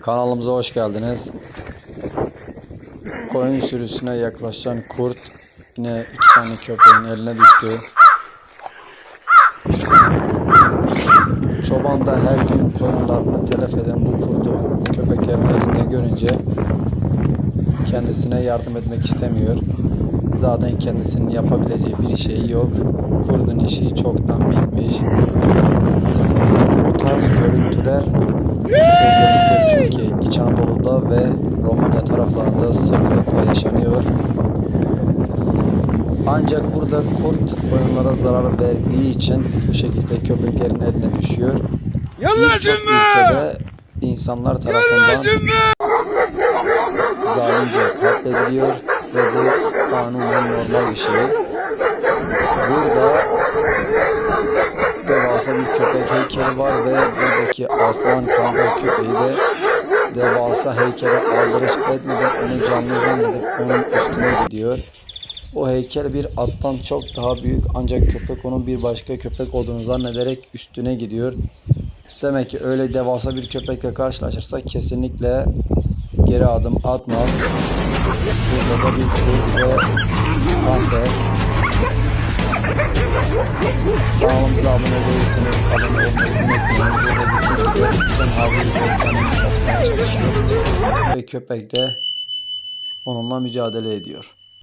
Kanalımıza hoş geldiniz. Koyun sürüsüne yaklaşan kurt yine iki tane köpeğin eline düştü. Çoban da her gün koyunlarını telef eden bu kurdu köpeklerin elinde görünce kendisine yardım etmek istemiyor. Zaten kendisinin yapabileceği bir şey yok. Kurdun işi çoktan bitmiş. Bu tarz görüntüler özellikle Türkiye, İç Anadolu'da ve Romanya taraflarında sıklıkla yaşanıyor. Ancak burada kurt koyunlara zarar verdiği için bu şekilde köpeklerin eline düşüyor. Birçok ülkede insanlar tarafından zalimce katlediliyor ve bu kanunen normal bir şey. Burada devasa bir köpek heykeli var ve buradaki aslan kangal köpeği de devasa heykele aldırış etmeden onu canlı zannedip onun üstüne gidiyor. O heykel bir attan çok daha büyük ancak köpek onun bir başka köpek olduğunu zannederek üstüne gidiyor. Demek ki öyle devasa bir köpekle karşılaşırsa kesinlikle geri adım atmaz. Burada da bir kurt ve panter. Kanalımıza abone değilseniz abone olmayı unutmayın. Burada bütün köpekten havlu satmaya çalışıyor. Ve köpek de onunla mücadele ediyor.